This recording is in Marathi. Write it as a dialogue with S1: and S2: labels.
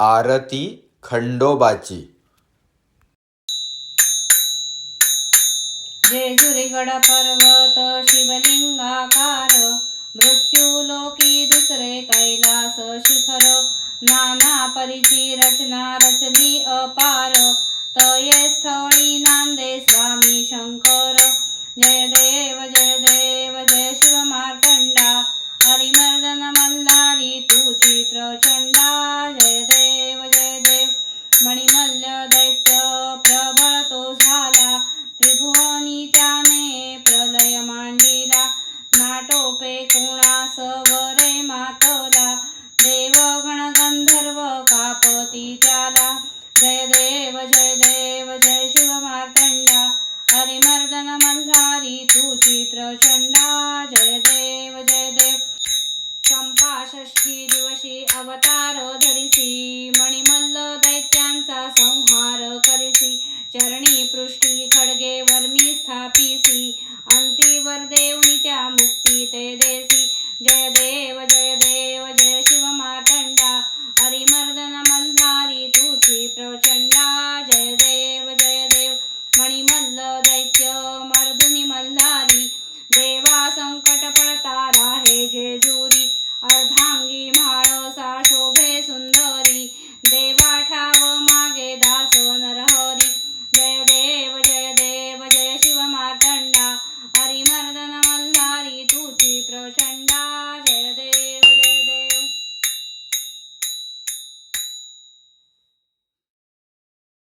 S1: आरती खंडोबाची.
S2: जेजुरीगड पर्वत शिवलिंगाकार. मृत्यूलोकी दुसरे कैलास शिखर. नाना परीची रचना रचली अपार. तये स्थळी नांदे स्वा प्रलय मांडिला नाटोपे कोणास वरे मातला. देवगण गंधर्व कापती त्याला. जय देव जय देव जय शिव मार्तंडा. हरिमर्दन मल्हारी तुझी प्रचंडा. जय देव जय देव. चंपा षष्ठी दिवशी अवतार धरिसी. मणिमल्ल दैत्यांचा संहार करिसी. चरणी पृष्ठी खडगे वर्मी स्थापिसी. शांतीवर देऊनी त्या मुक्ती ते देसी